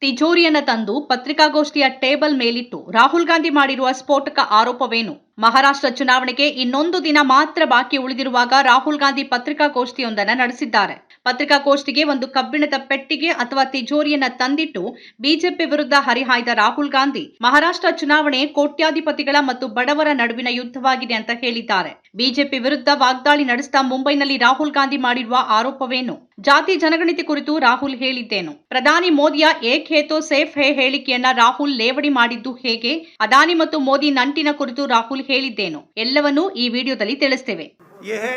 ತಿಜೋರಿಯನ್ನ ತಂದು ಪತ್ರಿಕಾಗೋಷ್ಠಿಯ ಟೇಬಲ್ ಮೇಲಿಟ್ಟು ರಾಹುಲ್ ಗಾಂಧಿ ಮಾಡಿರುವ ಸ್ಫೋಟಕ ಆರೋಪವೇನು? ಮಹಾರಾಷ್ಟ್ರ ಚುನಾವಣೆಗೆ ಇನ್ನೊಂದು ದಿನ ಮಾತ್ರ ಬಾಕಿ ಉಳಿದಿರುವಾಗ ರಾಹುಲ್ ಗಾಂಧಿ ಪತ್ರಿಕಾಗೋಷ್ಠಿಯೊಂದನ್ನು ನಡೆಸಿದ್ದಾರೆ. ಪತ್ರಿಕಾಗೋಷ್ಠಿಗೆ ಒಂದು ಕಬ್ಬಿಣದ ಪೆಟ್ಟಿಗೆ ಅಥವಾ ತಿಜೋರಿಯನ್ನ ತಂದಿಟ್ಟು ಬಿಜೆಪಿ ವಿರುದ್ಧ ಹರಿಹಾಯ್ದ ರಾಹುಲ್ ಗಾಂಧಿ ಮಹಾರಾಷ್ಟ್ರ ಚುನಾವಣೆ ಕೋಟ್ಯಾಧಿಪತಿಗಳ ಮತ್ತು ಬಡವರ ನಡುವಿನ ಯುದ್ಧವಾಗಿದೆ ಅಂತ ಹೇಳಿದ್ದಾರೆ. ಬಿಜೆಪಿ ವಿರುದ್ಧ ವಾಗ್ದಾಳಿ ನಡೆಸಿದ ಮುಂಬೈನಲ್ಲಿ ರಾಹುಲ್ ಗಾಂಧಿ ಮಾಡಿರುವ ಆರೋಪವೇನು? ಜಾತಿ ಜನಗಣತಿ ಕುರಿತು ರಾಹುಲ್ ಹೇಳಿದ್ದೇನು? ಪ್ರಧಾನಿ ಮೋದಿಯ ಏಕ್ ಹೇತೋ ಸೇಫ್ ಹೇ ಹೇಳಿಕೆಯನ್ನ ರಾಹುಲ್ ಲೇವಡಿ ಮಾಡಿದ್ದು ಹೇಗೆ? ಅದಾನಿ ಮತ್ತು ಮೋದಿ ನಂಟಿನ ಕುರಿತು ರಾಹುಲ್ ಹೇಳಿದ್ದೇನು ಎಲ್ಲವನ್ನೂ ಈ ವಿಡಿಯೋದಲ್ಲಿ ತಿಳಿಸ್ತೇವೆ ये है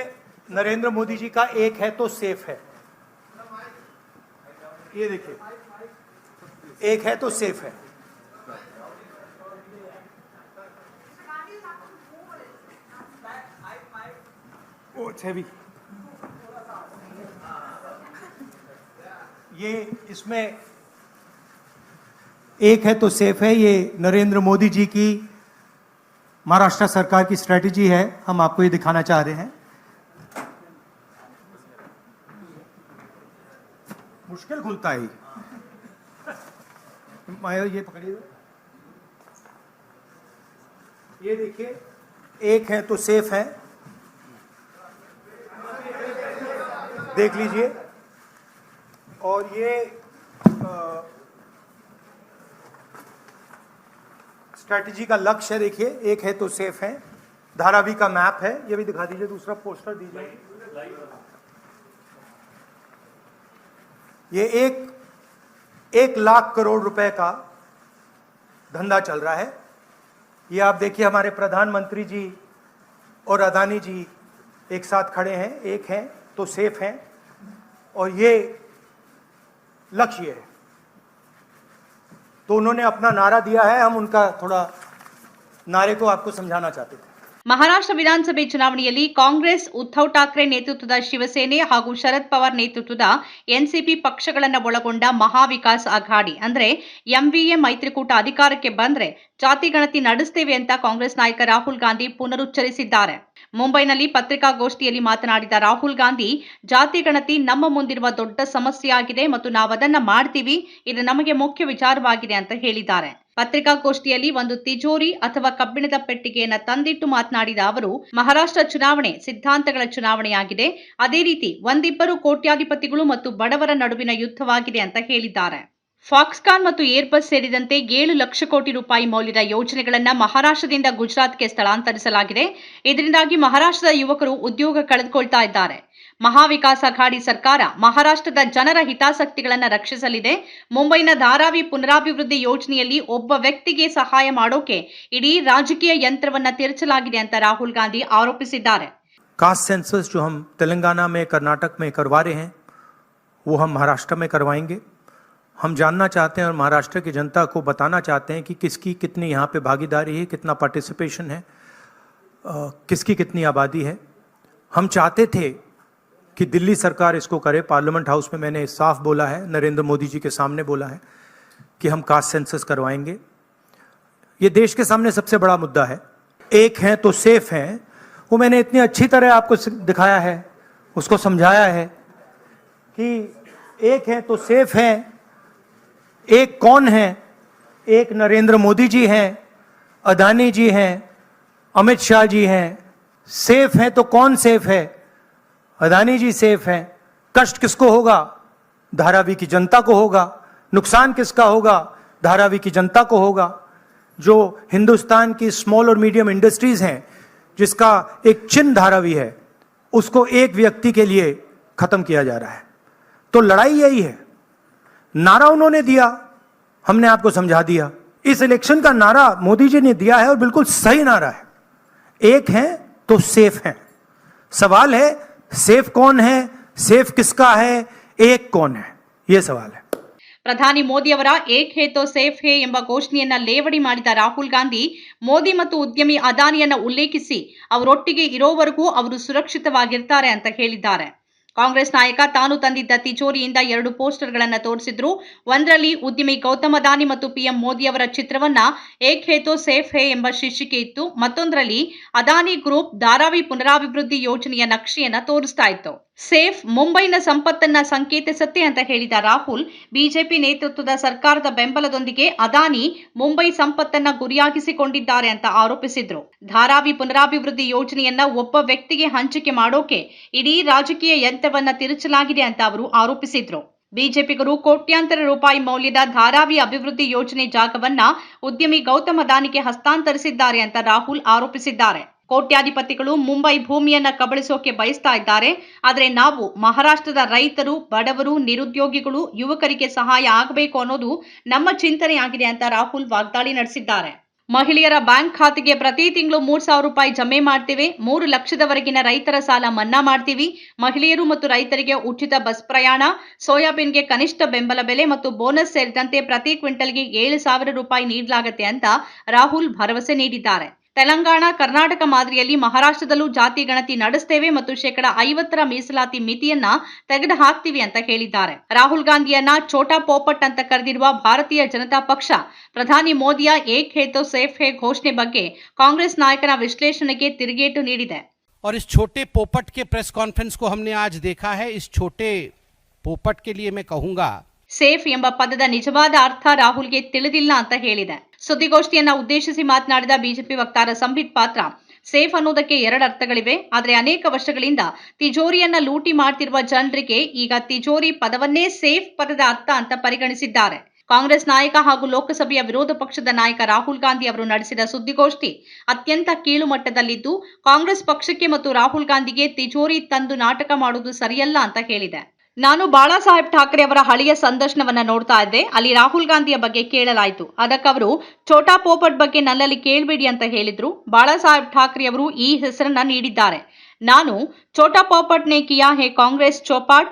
नरेंद्र मोदी जी का एक है तो सेफ है ये देखिए एक है तो सेफ है ओ it's heavy. ये इसमें एक है तो सेफ है ये नरेंद्र मोदी जी की महाराष्ट्र सरकार की स्ट्रेटजी है हम आपको ये दिखाना चाह रहे हैं। मुश्किल खुलता है ये। पकड़िए। ये देखिए एक है तो सेफ़ है। देख लीजिए। और ये अ, स्ट्रैटेजी का लक्ष्य देखिए, एक है तो सेफ़ है, धारावी का मैप है, ये भी दिखा दीजिए, दूसरा पोस्टर दीजिए। ये एक एक लाख करोड़ रुपए का धंधा चल रहा है। ये आप देखिए, हमारे प्रधानमंत्री जी और अदानी जी एक साथ खड़े हैं, एक हैं तो सेफ़ हैं। और ये लक्ष्य है। तो उन्होंने अपना नारा दिया है, हम उनका थोड़ा नारे को आपको समझाना चाहते थे। ಮಹಾರಾಷ್ಟ್ರ ವಿಧಾನಸಭೆ ಚುನಾವಣೆಯಲ್ಲಿ ಕಾಂಗ್ರೆಸ್, ಉದ್ಧವ್ ಠಾಕ್ರೆ ನೇತೃತ್ವದ ಶಿವಸೇನೆ ಹಾಗೂ ಶರದ್ ಪವಾರ್ ನೇತೃತ್ವದ ಎನ್ಸಿಪಿ ಪಕ್ಷಗಳನ್ನು ಒಳಗೊಂಡ ಮಹಾವಿಕಾಸ್ ಅಘಾಡಿ, ಅಂದ್ರೆ ಎಂವಿಎ ಮೈತ್ರಿಕೂಟ ಅಧಿಕಾರಕ್ಕೆ ಬಂದ್ರೆ ಜಾತಿ ಗಣತಿ ನಡೆಸ್ತೇವೆ ಅಂತ ಕಾಂಗ್ರೆಸ್ ನಾಯಕ ರಾಹುಲ್ ಗಾಂಧಿ ಪುನರುಚ್ಚರಿಸಿದ್ದಾರೆ. ಮುಂಬೈನಲ್ಲಿ ಪತ್ರಿಕಾಗೋಷ್ಠಿಯಲ್ಲಿ ಮಾತನಾಡಿದ ರಾಹುಲ್ ಗಾಂಧಿ, ಜಾತಿ ಗಣತಿ ನಮ್ಮ ಮುಂದಿರುವ ದೊಡ್ಡ ಸಮಸ್ಯೆಯಾಗಿದೆ ಮತ್ತು ನಾವದನ್ನ ಮಾಡ್ತೀವಿ, ಇದು ನಮಗೆ ಮುಖ್ಯ ವಿಚಾರವಾಗಿದೆ ಅಂತ ಹೇಳಿದ್ದಾರೆ. ಪತ್ರಿಕಾಗೋಷ್ಠಿಯಲ್ಲಿ ಒಂದು ತಿಜೋರಿ ಅಥವಾ ಕಬ್ಬಿಣದ ಪೆಟ್ಟಿಗೆಯನ್ನು ತಂದಿಟ್ಟು ಮಾತನಾಡಿದ ಅವರು, ಮಹಾರಾಷ್ಟ್ರ ಚುನಾವಣೆ ಸಿದ್ಧಾಂತಗಳ ಚುನಾವಣೆಯಾಗಿದೆ. ಅದೇ ರೀತಿ, ಒಂದಿಬ್ಬರು ಕೋಟ್ಯಾಧಿಪತಿಗಳು ಮತ್ತು ಬಡವರ ನಡುವಿನ ಯುದ್ಧವಾಗಿದೆ ಅಂತ ಹೇಳಿದ್ದಾರೆ. ಫಾಕ್ಸ್ಕಾನ್ ಮತ್ತು ಏರ್ಬಸ್ ಸೇರಿದಂತೆ ಏಳು ಲಕ್ಷ ಕೋಟಿ ರೂಪಾಯಿ ಮೌಲ್ಯದ ಯೋಜನೆಗಳನ್ನ ಮಹಾರಾಷ್ಟ್ರದಿಂದ ಗುಜರಾತ್ಗೆ ಸ್ಥಳಾಂತರಿಸಲಾಗಿದೆ ಇದರಿಂದಾಗಿ ಮಹಾರಾಷ್ಟ್ರದ ಯುವಕರು ಉದ್ಯೋಗ ಕಳೆದುಕೊಳ್ತಾ ಇದ್ದಾರೆ ಮಹಾವಿಕಾಸ್ ಅಘಾಡಿ ಸರ್ಕಾರ ಮಹಾರಾಷ್ಟ್ರದ ಜನರ ಹಿತಾಸಕ್ತಿಗಳನ್ನು ರಕ್ಷಿಸಲಿದೆ ಮುಂಬೈನ ಧಾರಾವಿ ಪುನರಾಭಿವೃದ್ಧಿ ಯೋಜನೆಯಲ್ಲಿ ಒಬ್ಬ ವ್ಯಕ್ತಿಗೆ ಸಹಾಯ ಮಾಡೋಕೆ ಇಡೀ ರಾಜಕೀಯ ಯಂತ್ರವನ್ನ ತಿರುಚಲಾಗಿದೆ ಅಂತ ರಾಹುಲ್ ಗಾಂಧಿ ಆರೋಪಿಸಿದ್ದಾರೆ कास्ट सेंसस जो हम तेलंगाना में कर्नाटक में करवा रहे हैं वो हम महाराष्ट्र में करवाएंगे हम जानना चाहते हैं और महाराष्ट्र की जनता को बताना चाहते हैं कि किसकी कितनी यहाँ पे भागीदारी है, कितना पार्टिसिपेशन है किसकी कितनी आबादी है। हम चाहते थे कि दिल्ली सरकार इसको करे पार्लियामेंट हाउस में मैंने साफ़ बोला है, नरेंद्र मोदी जी के सामने बोला है कि हम कास्ट सेंसस करवाएँगे। ये देश के सामने सबसे बड़ा मुद्दा है। एक हैं तो सेफ़ हैं। वो मैंने इतनी अच्छी तरह आपको दिखाया है, उसको समझाया है कि एक हैं तो सेफ़ हैं एक कौन है? एक नरेंद्र मोदी जी हैं, अदानी जी हैं, अमित शाह जी हैं। सेफ़ हैं तो कौन सेफ़ है? अदानी जी सेफ़ हैं। कष्ट किसको होगा? धारावी की जनता को होगा। नुकसान किसका होगा? धारावी की जनता को होगा। जो हिंदुस्तान की स्मॉल और मीडियम इंडस्ट्रीज़ हैं, जिसका एक चिन्ह धारावी है, उसको एक व्यक्ति के लिए खत्म किया जा रहा है। तो लड़ाई यही है। नारा उन्होंने दिया हमने आपको समझा दिया इस इलेक्शन का नारा मोदी जी ने दिया है और बिल्कुल सही नारा है एक है तो सेफ है सवाल है सेफ कौन है सेफ किसका है एक कौन है ये सवाल है ಪ್ರಧಾನಿ ಮೋದಿಯವರ ಏಕ್ ಹೇ ತೋ ಸೇಫ್ ಹೇ ಎಂಬ ಘೋಷಣೆಯನ್ನ ಲೇವಡಿ ಮಾಡಿದ ರಾಹುಲ್ ಗಾಂಧಿ ಮೋದಿ ಮತ್ತು ಉದ್ಯಮಿ ಅದಾನಿಯನ್ನ ಉಲ್ಲೇಖಿಸಿ ಅವರೊಟ್ಟಿಗೆ ಇರೋವರೆಗೂ ಅವರು ಸುರಕ್ಷಿತವಾಗಿರ್ತಾರೆ ಅಂತ ಹೇಳಿದ್ದಾರೆ ಕಾಂಗ್ರೆಸ್ ನಾಯಕ ತಾನು ತಂದಿದ್ದ ತಿಜೋರಿಯಿಂದ ಎರಡು ಪೋಸ್ಟರ್ಗಳನ್ನು ತೋರಿಸಿದ್ರು. ಒಂದರಲ್ಲಿ ಉದ್ಯಮಿ ಗೌತಮ ದಾನಿ ಮತ್ತು ಪಿಎಂ ಮೋದಿ ಅವರ ಚಿತ್ರವನ್ನ ಏಕ್ ಹೇತೋ ಸೇಫ್ ಹೇ ಎಂಬ ಶೀರ್ಷಿಕೆ ಇತ್ತು. ಮತ್ತೊಂದರಲ್ಲಿ ಅದಾನಿ ಗ್ರೂಪ್ ಧಾರಾವಿ ಪುನರಾಭಿವೃದ್ಧಿ ಯೋಜನೆಯ ನಕ್ಷೆಯನ್ನ ತೋರಿಸ್ತಾ ಇತ್ತು. ಸೇಫ್ ಮುಂಬೈನ ಸಂಪತ್ತನ್ನ ಸಂಕೇತಿಸುತ್ತೆ ಅಂತ ಹೇಳಿದ ರಾಹುಲ್, ಬಿಜೆಪಿ ನೇತೃತ್ವದ ಸರ್ಕಾರದ ಬೆಂಬಲದೊಂದಿಗೆ ಅದಾನಿ ಮುಂಬೈ ಸಂಪತ್ತನ್ನ ಗುರಿಯಾಗಿಸಿಕೊಂಡಿದ್ದಾರೆ ಅಂತ ಆರೋಪಿಸಿದ್ರು. ಧಾರಾವಿ ಪುನರಾಭಿವೃದ್ಧಿ ಯೋಜನೆಯನ್ನ ಒಬ್ಬ ವ್ಯಕ್ತಿಗೆ ಹಂಚಿಕೆ ಮಾಡೋಕೆ ಇಡೀ ರಾಜಕೀಯ ಯಂತ್ರವನ್ನ ತಿರುಚಲಾಗಿದೆ ಅಂತ ಅವರು ಆರೋಪಿಸಿದ್ರು. ಬಿಜೆಪಿಗರು ಕೋಟ್ಯಾಂತರ ರೂಪಾಯಿ ಮೌಲ್ಯದ ಧಾರಾವಿ ಅಭಿವೃದ್ಧಿ ಯೋಜನೆ ಜಾಗವನ್ನ ಉದ್ಯಮಿ ಗೌತಮ್ ಅದಾನಿಗೆ ಹಸ್ತಾಂತರಿಸಿದ್ದಾರೆ ಅಂತ ರಾಹುಲ್ ಆರೋಪಿಸಿದ್ದಾರೆ. ಕೋಟ್ಯಾಧಿಪತಿಗಳು ಮುಂಬೈ ಭೂಮಿಯನ್ನ ಕಬಳಿಸೋಕೆ ಬಯಸ್ತಾ ಇದ್ದಾರೆ. ಆದರೆ ನಾವು ಮಹಾರಾಷ್ಟ್ರದ ರೈತರು, ಬಡವರು, ನಿರುದ್ಯೋಗಿಗಳು, ಯುವಕರಿಗೆ ಸಹಾಯ ಆಗಬೇಕು ಅನ್ನೋದು ನಮ್ಮ ಚಿಂತನೆಯಾಗಿದೆ ಅಂತ ರಾಹುಲ್ ವಾಗ್ದಾಳಿ ನಡೆಸಿದ್ದಾರೆ. ಮಹಿಳೆಯರ ಬ್ಯಾಂಕ್ ಖಾತೆಗೆ ಪ್ರತಿ ತಿಂಗಳು ಮೂರು ಸಾವಿರ ರೂಪಾಯಿ ಜಮೆ ಮಾಡ್ತೀವಿ. ಮೂರು ಲಕ್ಷದವರೆಗಿನ ರೈತರ ಸಾಲ ಮನ್ನಾ ಮಾಡ್ತೀವಿ. ಮಹಿಳೆಯರು ಮತ್ತು ರೈತರಿಗೆ ಉಚಿತ ಬಸ್ ಪ್ರಯಾಣ, ಸೋಯಾಬೀನ್ಗೆ ಕನಿಷ್ಠ ಬೆಂಬಲ ಬೆಲೆ ಮತ್ತು ಬೋನಸ್ ಸೇರಿದಂತೆ ಪ್ರತಿ ಕ್ವಿಂಟಲ್ಗೆ ಏಳು ಸಾವಿರ ರೂಪಾಯಿ ನೀಡಲಾಗುತ್ತೆ ಅಂತ ರಾಹುಲ್ ಭರವಸೆ ನೀಡಿದ್ದಾರೆ. ತೆಲಂಗಾಣ ಕರ್ನಾಟಕ ಮಾದರಿಯಲ್ಲಿ ಮಹಾರಾಷ್ಟ್ರದಲ್ಲೂ ಜಾತಿ ಗಣತಿ ನಡೆಸ್ತೇವೆ ಮತ್ತು ಶೇಕಡ ಐವತ್ತರ ಮೀಸಲಾತಿ ಮಿತಿಯನ್ನ ತೆಗೆದು ಹಾಕ್ತೀವಿ ಅಂತ ಹೇಳಿದ್ದಾರೆ ರಾಹುಲ್ ಗಾಂಧಿಯನ್ನ ಛೋಟಾ ಪೋಪಟ್ ಅಂತ ಕರೆದಿರುವ ಭಾರತೀಯ ಜನತಾ ಪಕ್ಷ ಪ್ರಧಾನಿ ಮೋದಿಯ ಏಕ್ ಹೇ ತೋ ಸೇಫ್ ಹೇ ಘೋಷಣೆ ಬಗ್ಗೆ ಕಾಂಗ್ರೆಸ್ ನಾಯಕನ ವಿಶ್ಲೇಷಣೆಗೆ ತಿರುಗೇಟು ನೀಡಿದೆ और इस छोटे पोपट के प्रेस कॉन्फ्रेंस को हमने आज देखा है इस छोटे पोपट के लिए मैं कहूंगा ಸೇಫ್ ಎಂಬ ಪದದ ನಿಜವಾದ ಅರ್ಥ ರಾಹುಲ್ಗೆ ತಿಳಿದಿಲ್ಲ ಅಂತ ಹೇಳಿದೆ ಸುದ್ದಿಗೋಷ್ಠಿಯನ್ನ ಉದ್ದೇಶಿಸಿ ಮಾತನಾಡಿದ ಬಿಜೆಪಿ ವಕ್ತಾರ ಸಂಬಿತ್ ಪಾತ್ರ, ಸೇಫ್ ಅನ್ನೋದಕ್ಕೆ ಎರಡು ಅರ್ಥಗಳಿವೆ. ಆದರೆ ಅನೇಕ ವರ್ಷಗಳಿಂದ ತಿಜೋರಿಯನ್ನ ಲೂಟಿ ಮಾಡ್ತಿರುವ ಜನರಿಗೆ ಈಗ ತಿಜೋರಿ ಪದವನ್ನೇ ಸೇಫ್ ಪದದ ಅರ್ಥ ಅಂತ ಪರಿಗಣಿಸಿದ್ದಾರೆ. ಕಾಂಗ್ರೆಸ್ ನಾಯಕ ಹಾಗೂ ಲೋಕಸಭೆಯ ವಿರೋಧ ಪಕ್ಷದ ನಾಯಕ ರಾಹುಲ್ ಗಾಂಧಿ ಅವರು ನಡೆಸಿದ ಸುದ್ದಿಗೋಷ್ಠಿ ಅತ್ಯಂತ ಕೀಳು ಮಟ್ಟದಲ್ಲಿದ್ದು ಕಾಂಗ್ರೆಸ್ ಪಕ್ಷಕ್ಕೆ ಮತ್ತು ರಾಹುಲ್ ಗಾಂಧಿಗೆ ತಿಜೋರಿ ತಂದು ನಾಟಕ ಮಾಡುವುದು ಸರಿಯಲ್ಲ ಅಂತ ಹೇಳಿದೆ. ನಾನು ಬಾಳಾ ಸಾಹೇಬ್ ಠಾಕ್ರೆ ಅವರ ಹಳೆಯ ಸಂದರ್ಶನವನ್ನ ನೋಡ್ತಾ ಇದ್ದೆ. ಅಲ್ಲಿ ರಾಹುಲ್ ಗಾಂಧಿಯ ಬಗ್ಗೆ ಕೇಳಲಾಯಿತು. ಅದಕ್ಕವರು ಛೋಟಾ ಪೋಪಟ್ ಬಗ್ಗೆ ನನ್ನಲ್ಲಿ ಕೇಳಬೇಡಿ ಅಂತ ಹೇಳಿದ್ರು. ಬಾಳಾ ಸಾಹೇಬ್ ಠಾಕ್ರೆ ಅವರು ಈ ಹೆಸರನ್ನ ನೀಡಿದ್ದಾರೆ. ನಾನು, ಛೋಟಾ ಪೋಪಟ್ ನೇ ಕಿಯಾ ಹೇ ಕಾಂಗ್ರೆಸ್ ಚೌಪಾಟ್